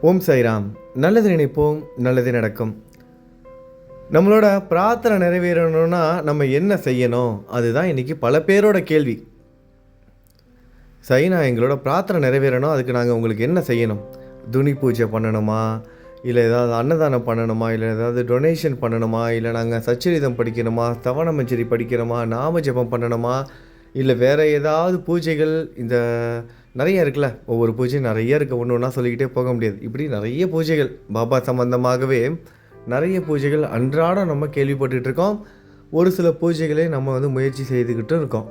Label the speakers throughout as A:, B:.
A: ஓம் சைராம் நல்லது நினைப்போம் நல்லது நடக்கும். நம்மளோட பிரார்த்தனை நிறைவேறணும்னா நம்ம என்ன செய்யணும்? அதுதான் இன்றைக்கி பல பேரோட கேள்வி. சைனா எங்களோட பிரார்த்தனை நிறைவேறணும் அதுக்கு நாங்கள் உங்களுக்கு என்ன செய்யணும்? துணி பூஜை பண்ணணுமா? இல்லை ஏதாவது அன்னதானம் பண்ணணுமா? இல்லை ஏதாவது டொனேஷன் பண்ணணுமா? இல்லை நாங்கள் சச்சரிதம் படிக்கணுமா? தவணமஞ்சரி படிக்கணுமா? நாகஜெபம் பண்ணணுமா? இல்லை வேறு ஏதாவது பூஜைகள் இந்த நிறைய இருக்குல்ல. ஒவ்வொரு பூஜை நிறைய இருக்குது ஒன்று ஒன்றா சொல்லிக்கிட்டே போக முடியாது. இப்படி நிறைய பூஜைகள் பாபா சம்பந்தமாகவே நிறைய பூஜைகள் அன்றாடம் நம்ம கேள்விப்பட்டுட்டு இருக்கோம். ஒரு சில பூஜைகளை நம்ம வந்து முயற்சி செய்துக்கிட்டு இருக்கோம்.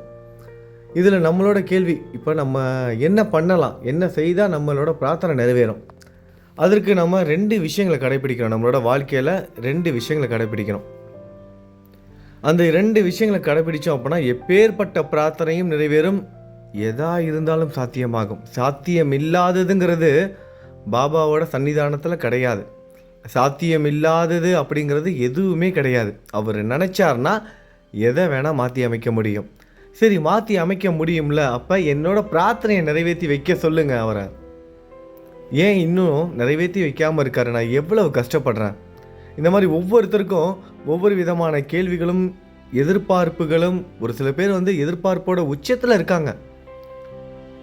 A: இதில் நம்மளோட கேள்வி இப்போ நம்ம என்ன பண்ணலாம்? என்ன செய்தால் நம்மளோட பிரார்த்தனை நிறைவேறும்? அதற்கு நம்ம ரெண்டு விஷயங்களை கடைப்பிடிக்கணும் நம்மளோட வாழ்க்கையில் ரெண்டு விஷயங்களை கடைப்பிடிக்கணும் அந்த ரெண்டு விஷயங்களை கடைப்பிடிச்சோம் அப்படின்னா எப்பேற்பட்ட பிரார்த்தனையும் நிறைவேறும். எதா இருந்தாலும் சாத்தியமாகும். சாத்தியம் இல்லாததுங்கிறது பாபாவோட சன்னிதானத்தில் கிடையாது. சாத்தியம் இல்லாதது அப்படிங்கிறது எதுவுமே கிடையாது. அவர் நினச்சார்னா எதை வேணால் மாற்றி அமைக்க முடியும். சரி மாற்றி அமைக்க முடியும்ல அப்போ என்னோட பிரார்த்தனையை நிறைவேற்றி வைக்க சொல்லுங்கள் அவரை. ஏன் இன்னும் நிறைவேற்றி வைக்காமல் இருக்காரு? நான் எவ்வளவு கஷ்டப்படுறேன்? இந்த மாதிரி ஒவ்வொருத்தருக்கும் ஒவ்வொரு விதமான கேள்விகளும் எதிர்பார்ப்புகளும் ஒரு சில பேர் வந்து எதிர்பார்ப்போட உச்சத்தில் இருக்காங்க.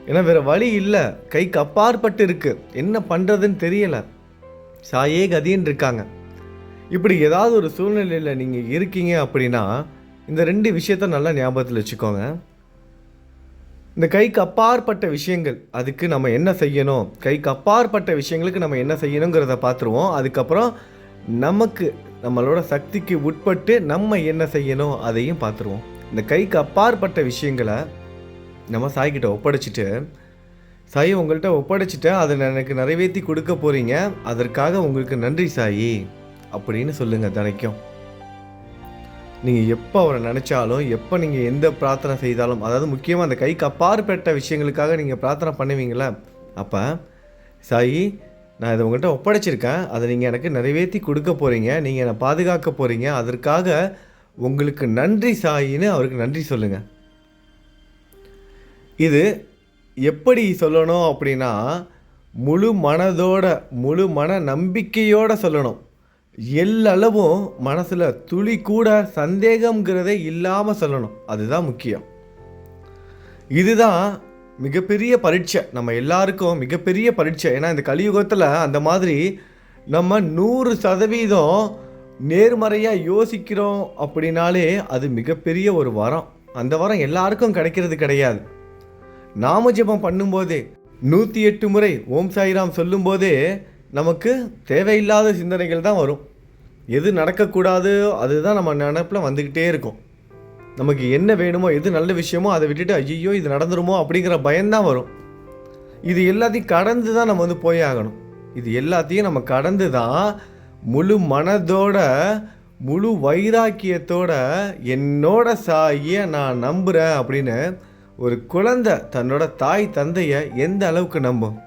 A: ஏன்னா வேறு வழி இல்லை. கைக்கு அப்பாற்பட்டு இருக்குது என்ன பண்ணுறதுன்னு தெரியலை. சாயே கதின்னு இருக்காங்க. இப்படி ஏதாவது ஒரு சூழ்நிலையில் நீங்கள் இருக்கீங்க அப்படின்னா இந்த ரெண்டு விஷயத்த நல்லா ஞாபகத்தில் வச்சுக்கோங்க. இந்த கைக்கு அப்பாற்பட்ட விஷயங்கள் அதுக்கு நம்ம என்ன செய்யணும்? கைக்கு அப்பாற்பட்ட விஷயங்களுக்கு நம்ம என்ன செய்யணுங்கிறத பார்த்துருவோம் அதுக்கப்புறம் நமக்கு நம்மளோட சக்திக்கு உட்பட்டு நம்ம என்ன செய்யணும் அதையும் பார்த்துருவோம் இந்த கைக்கு அப்பாற்பட்ட விஷயங்களை நம்ம சாய்கிட்ட ஒப்படைச்சிட்டு சாய் உங்கள்கிட்ட ஒப்படைச்சிட்டேன் அதை எனக்கு நிறைவேற்றி கொடுக்க போகிறீங்க அதற்காக உங்களுக்கு நன்றி சாயி அப்படின்னு சொல்லுங்கள் தினைக்கும் நீங்கள் எப்போ அவரை நினச்சாலும் எப்போ நீங்கள் எந்த பிரார்த்தனை செய்தாலும் அதாவது முக்கியமாக அந்த கைக்கு அப்பாற்பட்ட விஷயங்களுக்காக நீங்கள் பிரார்த்தனை பண்ணுவீங்களே அப்போ சாயி நான் இதை உங்கள்கிட்ட ஒப்படைச்சிருக்கேன். அதை நீங்கள் எனக்கு நிறைவேற்றி கொடுக்க போகிறீங்க நீங்கள் என்னை பாதுகாக்க போகிறீங்க அதற்காக உங்களுக்கு நன்றி சாயின்னு அவருக்கு நன்றி சொல்லுங்கள் இது எப்படி சொல்லணும் அப்படின்னா முழு மனதோட முழு மன நம்பிக்கையோடு சொல்லணும். எல்லளவும் மனசில் துளி கூட சந்தேகங்கிறதே இல்லாமல் சொல்லணும். அதுதான் முக்கியம். இதுதான் மிகப்பெரிய பரீட்சை. நம்ம எல்லாருக்கும் மிகப்பெரிய பரீட்சை. ஏன்னா இந்த கலியுகத்தில் அந்த மாதிரி நம்ம நூறு சதவீதம் நேர்மறையாக யோசிக்கிறோம் அப்படின்னாலே அது மிகப்பெரிய ஒரு வரம். அந்த வரம் எல்லாருக்கும் கிடைக்கிறது கிடையாது. நாமஜெபம் பண்ணும்போதே நூற்றி எட்டு முறை ஓம் சாய்ராம் சொல்லும்போதே நமக்கு தேவையில்லாத சிந்தனைகள் தான் வரும். எது நடக்கக்கூடாது அதுதான் நம்ம நினப்பில் வந்துக்கிட்டே இருக்கும். நமக்கு என்ன வேணுமோ எது நல்ல விஷயமோ அதை விட்டுட்டு ஐயோ இது நடந்துருமோ அப்படிங்கிற பயம்தான் வரும். இது எல்லாத்தையும் கடந்து தான் நம்ம வந்து போய் ஆகணும். இது எல்லாத்தையும் நம்ம கடந்து தான் முழு மனதோட முழு வைராக்கியத்தோட என்னோட சாயை நான் நம்புகிறேன் அப்படின்னு ஒரு குழந்தை தன்னோட தாய் தந்தையை எந்த அளவுக்கு நம்பும்?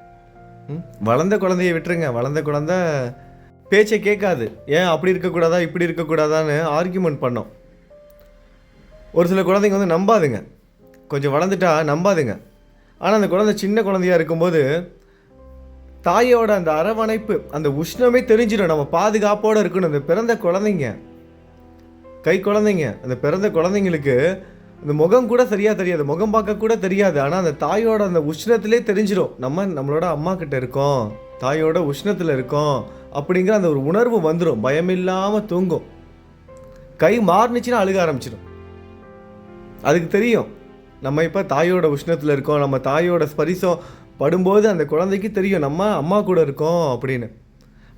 A: ம்? வளர்ந்த குழந்தைய விட்டுருங்க. வளர்ந்த குழந்தை பேச்சை கேட்காது. ஏன் அப்படி இருக்கக்கூடாதா இப்படி இருக்கக்கூடாதான்னு ஆர்கியூமெண்ட் பண்ணோம். ஒரு சில குழந்தைங்க வந்து நம்பாதுங்க. கொஞ்சம் வளர்ந்துட்டா நம்பாதுங்க. ஆனால் அந்த குழந்தை சின்ன குழந்தையா இருக்கும்போது தாயோட அந்த அரவணைப்பு அந்த உஷ்ணமே தெரிஞ்சிடும். நம்ம பாதுகாப்போடு இருக்கணும். அந்த பிறந்த குழந்தைங்க கை குழந்தைங்க அந்த பிறந்த குழந்தைங்களுக்கு இந்த முகம் கூட சரியாக தெரியாது. முகம் பார்க்க கூட தெரியாது. ஆனால் அந்த தாயோட அந்த உஷ்ணத்திலே தெரிஞ்சிடும் நம்ம நம்மளோட அம்மா கிட்ட இருக்கோம். தாயோட உஷ்ணத்தில் இருக்கோம். அப்படிங்கிற அந்த ஒரு உணர்வு வந்துடும் பயமில்லாமல் தூங்கும். கை மாறுனுச்சுன்னா அழுக ஆரம்பிச்சிடும் அதுக்கு தெரியும். நம்ம இப்போ தாயோட உஷ்ணத்தில் இருக்கோம். நம்ம தாயோட ஸ்பரிசம் படும்போது அந்த குழந்தைக்கு தெரியும். நம்ம அம்மா கூட இருக்கோம் அப்படின்னு.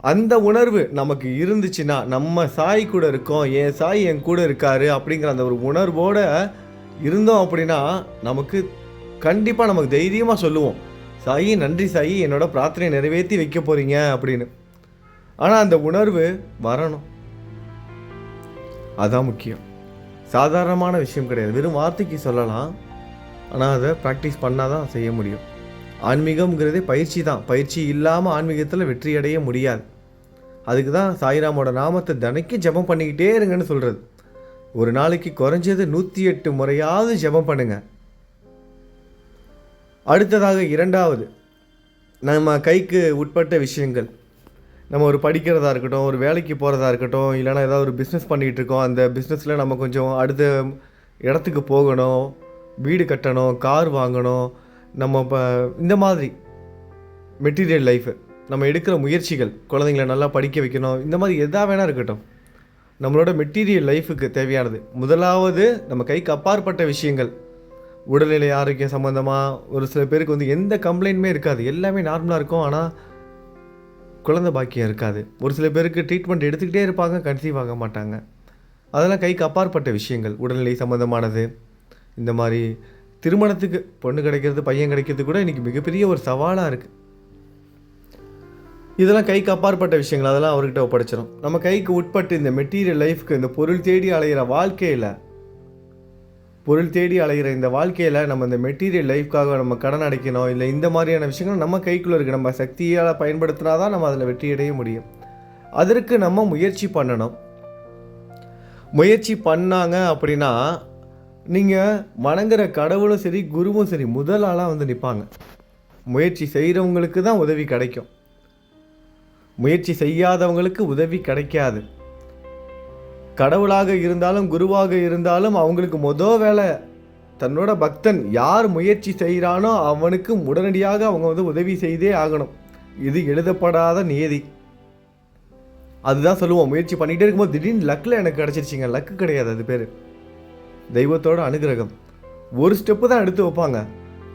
A: அந்த உணர்வு நமக்கு இருந்துச்சுன்னா நம்ம சாய் கூட இருக்கோம். என் சாய் என் கூட இருக்காரு அப்படிங்கிற அந்த ஒரு உணர்வோட இருந்தோம் அப்படின்னா நமக்கு கண்டிப்பாக நமக்கு தைரியமாக சொல்லுவோம். சாயி நன்றி சாயி என்னோட பிரார்த்தனையை நிறைவேற்றி வைக்க போகிறீங்க அப்படின்னு. ஆனால் அந்த உணர்வு வரணும். அதான் முக்கியம். சாதாரணமான விஷயம் கிடையாது. வெறும் வார்த்தைக்கு சொல்லலாம். ஆனால் அதை ப்ராக்டிஸ் பண்ணால் தான் செய்ய முடியும். ஆன்மீகம்ங்கிறதே பயிற்சி தான். பயிற்சி இல்லாமல் ஆன்மீகத்தில் வெற்றி அடைய முடியாது. அதுக்கு தான் சாய்ராமோட நாமத்தை தினைக்கும் ஜெபம் பண்ணிக்கிட்டே இருங்கன்னு சொல்கிறது ஒரு நாளைக்கு குறைஞ்சது நூற்றி எட்டு முறையாவது ஜபம் பண்ணுங்க. அடுத்ததாக இரண்டாவது நம்ம கைக்கு உட்பட்ட விஷயங்கள். நம்ம ஒரு படிக்கிறதா இருக்கட்டும் ஒரு வேலைக்கு போகிறதா இருக்கட்டும் இல்லைன்னா ஏதாவது ஒரு பிஸ்னஸ் பண்ணிகிட்டு இருக்கோம் அந்த பிஸ்னஸில் நம்ம கொஞ்சம் அடுத்த இடத்துக்கு போகணும் வீடு கட்டணும் கார் வாங்கணும் நம்ம இப்போ இந்த மாதிரி மெட்டீரியல் லைஃபு நம்ம எடுக்கிற முயற்சிகள் குழந்தைங்கள நல்லா படிக்க வைக்கணும் இந்த மாதிரி எதாக வேணால் இருக்கட்டும். நம்மளோட மெட்டீரியல் லைஃபுக்கு தேவையானது. முதலாவது நம்ம கைக்கு அப்பாற்பட்ட விஷயங்கள். உடல்நிலை ஆரோக்கியம் சம்மந்தமாக ஒரு சில பேருக்கு வந்து எந்த கம்ப்ளைண்ட்டுமே இருக்காது. எல்லாமே நார்மலாக இருக்கும். ஆனால் குழந்தை பாக்கியம் இருக்காது. ஒரு சில பேருக்கு ட்ரீட்மெண்ட் எடுத்துக்கிட்டே இருப்பாங்க கன்சீவ் ஆக மாட்டாங்க. அதெல்லாம் கைக்கு அப்பாற்பட்ட விஷயங்கள். உடல்நிலை சம்மந்தமானது இந்த மாதிரி திருமணத்துக்கு பொண்ணு கிடைக்கிறது பையன் கிடைக்கிறது கூட இன்றைக்கி மிகப்பெரிய ஒரு சவாலாக இருக்குது இதெல்லாம் கைக்கு அப்பாற்பட்ட விஷயங்கள் அதெல்லாம் அவர்கிட்ட ஒப்படைச்சிடும் நம்ம கைக்கு உட்பட்டு இந்த மெட்டீரியல் லைஃப்க்கு இந்த பொருள் தேடி அலைகிற வாழ்க்கையில் பொருள் தேடி அலைகிற இந்த வாழ்க்கையில் நம்ம இந்த மெட்டீரியல் லைஃப்க்காக நம்ம கடன் அடைக்கணும் இல்லை இந்த மாதிரியான விஷயங்கள் நம்ம கைக்குள்ளே இருக்குது நம்ம சக்தியால் பயன்படுத்தினா தான் நம்ம அதில் வெற்றி அடைய முடியும். அதற்கு நம்ம முயற்சி பண்ணணும். முயற்சி பண்ணாங்க அப்படின்னா நீங்கள் வணங்குற கடவுளும் சரி குருவும் சரி முதல் ஆளாக வந்து நிற்பாங்க முயற்சி செய்கிறவங்களுக்கு தான் உதவி கிடைக்கும். முயற்சி செய்யாதவங்களுக்கு உதவி கிடைக்காது. கடவுளாக இருந்தாலும் குருவாக இருந்தாலும் அவங்களுக்கு மொதல் வேலை தன்னோட பக்தன் யார் முயற்சி செய்கிறானோ அவனுக்கு உடனடியாக அவங்க வந்து உதவி செய்தே ஆகணும். இது எழுதப்படாத நியதி. அதுதான் சொல்லுவோம். முயற்சி பண்ணிகிட்டே இருக்கும்போது திடீர்னு லக்கில் எனக்கு கிடச்சிருச்சிங்க. லக்கு கிடையாது அது பேர். தெய்வத்தோட அனுகிரகம். ஒரு ஸ்டெப்பு தான் எடுத்து வைப்பாங்க.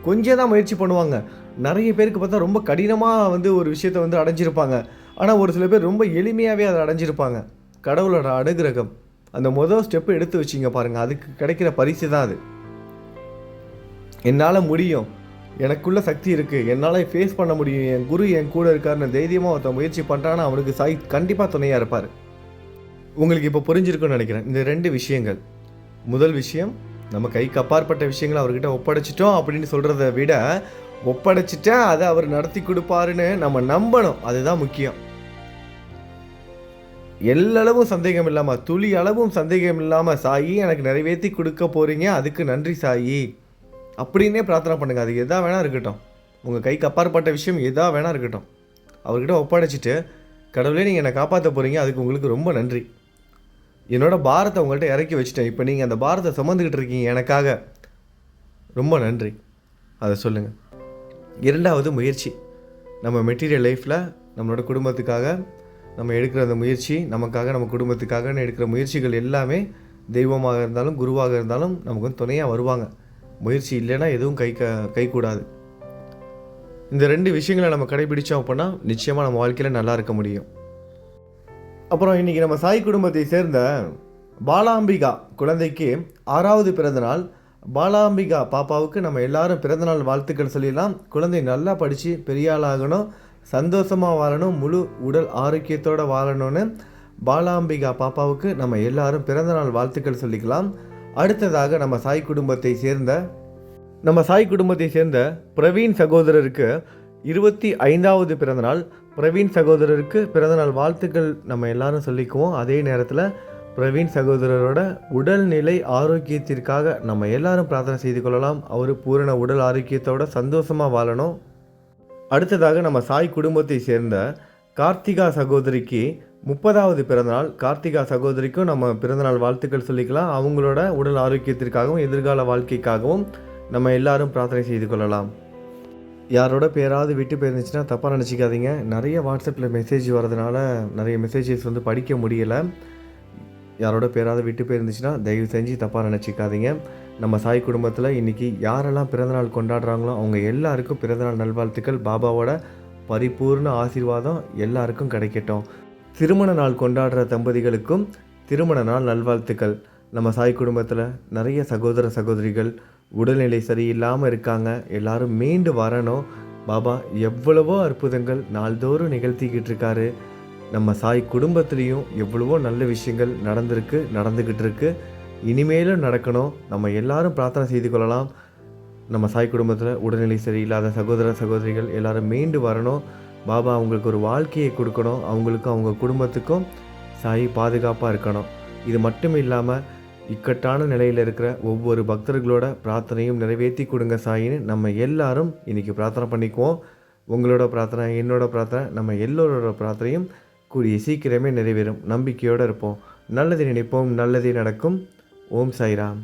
A: கொஞ்சம் தான் முயற்சி பண்ணுவாங்க. நிறைய பேருக்கு பார்த்தா ரொம்ப கடினமாக வந்து ஒரு விஷயத்தை வந்து அடைஞ்சிருப்பாங்க. ஆனால் ஒரு சில பேர் ரொம்ப எளிமையாகவே அதை அடைஞ்சிருப்பாங்க. கடவுளோட அனுகிரகம். அந்த முதல் ஸ்டெப்பு எடுத்து வச்சிங்க பாருங்கள் அதுக்கு கிடைக்கிற பரிசு தான் அது. என்னால் முடியும். எனக்குள்ளே சக்தி இருக்குது என்னால் ஃபேஸ் பண்ண முடியும். என் குரு என் கூட இருக்காருன்னு தைரியமாக ஒருத்தன் முயற்சி பண்ணுறான்னா அவனுக்கு சாய் கண்டிப்பாக துணையாக இருப்பார். உங்களுக்கு இப்போ புரிஞ்சிருக்குன்னு நினைக்கிறேன். இந்த ரெண்டு விஷயங்கள். முதல் விஷயம் நம்ம கைக்கு அப்பாற்பட்ட விஷயங்களை அவர்கிட்ட ஒப்படைச்சிட்டோம் அப்படின்னு சொல்கிறத விட ஒப்படைச்சிட்டா அதை அவர் நடத்தி கொடுப்பாருன்னு நம்ம நம்பணும். அதுதான் முக்கியம். எல்லளவும் சந்தேகம் இல்லாமல் துளி அளவும் சந்தேகம் இல்லாமல் சாயி எனக்கு நிறைவேற்றி கொடுக்க போகிறீங்க அதுக்கு நன்றி சாயி. அப்படின்னே பிரார்த்தனை பண்ணுங்கள் அது எதா வேணா இருக்கட்டும். உங்கள் கைக்கு அப்பாற்பட்ட விஷயம் எதா வேணா இருக்கட்டும். அவர்கிட்ட ஒப்படைச்சிட்டு கடவுளே நீங்கள் என்னை காப்பாற்ற போகிறீங்க அதுக்கு உங்களுக்கு ரொம்ப நன்றி. என்னோடய பாரத்தை உங்கள்கிட்ட இறக்கி வச்சுட்டேன். இப்போ நீங்கள் அந்த பாரத்தை சுமந்துக்கிட்டு இருக்கீங்க எனக்காக. ரொம்ப நன்றி. அதை சொல்லுங்கள் இரண்டாவது முயற்சி. நம்ம மெட்டீரியல் லைஃப்பில் நம்மளோட குடும்பத்துக்காக நம்ம எடுக்கிற அந்த முயற்சி நமக்காக நம்ம குடும்பத்துக்காக எடுக்கிற முயற்சிகள் எல்லாமே தெய்வமாக இருந்தாலும் குருவாக இருந்தாலும் நமக்கு வந்து துணையாக வருவாங்க. முயற்சி இல்லைன்னா எதுவும் கை க கைகூடாது இந்த ரெண்டு விஷயங்களை நம்ம கடைபிடிச்சோம் அப்படின்னா நிச்சயமாக நம்ம வாழ்க்கையில் நல்லா இருக்க முடியும். அப்புறம் இன்றைக்கி நம்ம சாய் குடும்பத்தை சேர்ந்த பாலாம்பிகா குழந்தைக்கு ஆறாவது பிறந்தநாள் பாலாம்பிகா பாப்பாவுக்கு நம்ம எல்லாரும் பிறந்தநாள் வாழ்த்துக்கள் சொல்லிடலாம். குழந்தை நல்லா படித்து பெரிய ஆளாகணும். சந்தோஷமாக வாழணும். முழு உடல் ஆரோக்கியத்தோடு வாழணும்னு பாலாம்பிகா பாப்பாவுக்கு நம்ம எல்லாரும் பிறந்தநாள் வாழ்த்துக்கள் சொல்லிக்கலாம். அடுத்ததாக நம்ம சாய் குடும்பத்தை சேர்ந்த நம்ம சாய் குடும்பத்தை சேர்ந்த பிரவீன் சகோதரருக்கு இருபத்தி ஐந்தாவது பிறந்தநாள். பிரவீன் சகோதரருக்கு பிறந்தநாள் வாழ்த்துக்கள் நம்ம எல்லாரும் சொல்லிக்குவோம். அதே நேரத்தில் பிரவீன் சகோதரரோட உடல்நிலை ஆரோக்கியத்திற்காக நம்ம எல்லாரும் பிரார்த்தனை செய்து கொள்ளலாம். அவர் பூரண உடல் ஆரோக்கியத்தோட சந்தோஷமாக வாழணும். அடுத்ததாக நம்ம சாய் குடும்பத்தை சேர்ந்த கார்த்திகா சகோதரிக்கு முப்பதாவது பிறந்தநாள். கார்த்திகா சகோதரிக்கும் நம்ம பிறந்தநாள் வாழ்த்துக்கள் சொல்லிக்கலாம். அவங்களோட உடல் ஆரோக்கியத்திற்காகவும் எதிர்கால வாழ்க்கைக்காகவும் நம்ம எல்லாரும் பிரார்த்தனை செய்து கொள்ளலாம். யாரோட பேராவது விட்டு போயிருந்துச்சுன்னா தப்பாக நினச்சிக்காதீங்க. நிறைய வாட்ஸ்அப்பில் மெசேஜ் வரதுனால நிறைய மெசேஜஸ் வந்து படிக்க முடியலை. யாரோட பேராவது விட்டு போயிருந்துச்சுன்னா தயவு செஞ்சு தப்பாக நினச்சிக்காதீங்க. நம்ம சாய் குடும்பத்தில் இன்றைக்கி யாரெல்லாம் பிறந்தநாள் கொண்டாடுறாங்களோ அவங்க எல்லாருக்கும் பிறந்தநாள் நல்வாழ்த்துக்கள். பாபாவோட பரிபூர்ண ஆசீர்வாதம் எல்லாருக்கும் கிடைக்கட்டும். திருமண நாள் கொண்டாடுற தம்பதிகளுக்கும் திருமண நாள் நல்வாழ்த்துக்கள். நம்ம சாய் குடும்பத்தில் நிறைய சகோதர சகோதரிகள் உடல்நிலை சரியில்லாமல் இருக்காங்க. எல்லாரும் மீண்டு வரணும். பாபா எவ்வளவோ அற்புதங்கள் நாள்தோறும் நிகழ்த்திக்கிட்டு இருக்காரு. நம்ம சாய் குடும்பத்துலேயும் எவ்வளவோ நல்ல விஷயங்கள் நடந்திருக்கு நடந்துக்கிட்டு இருக்கு இனிமேலும் நடக்கணும். நம்ம எல்லாரும் பிரார்த்தனை செய்து கொள்ளலாம். நம்ம சாய் குடும்பத்தில் உடல்நிலை சரியில்லாத சகோதர சகோதரிகள் எல்லாரும் மீண்டு வரணும். பாபா அவங்களுக்கு ஒரு வாழ்க்கையை கொடுக்கணும். அவங்களுக்கும் அவங்க குடும்பத்துக்கும் சாய் பாதுகாப்பாக இருக்கணும். இது மட்டும் இல்லாமல் இக்கட்டான நிலையில் இருக்கிற ஒவ்வொரு பக்தர்களோட பிரார்த்தனையும் நிறைவேற்றி கொடுங்க சாயின்னு நம்ம எல்லாரும் இன்றைக்கி பிரார்த்தனை பண்ணிக்குவோம். உங்களோட பிரார்த்தனை என்னோட பிரார்த்தனை நம்ம எல்லோரோட பிரார்த்தனையும் கூடிய சீக்கிரமே நிறைவேறும். நம்பிக்கையோடு இருப்போம். நல்லது நினைப்போம். நல்லதே நடக்கும். ஓம் சாய்ராம்.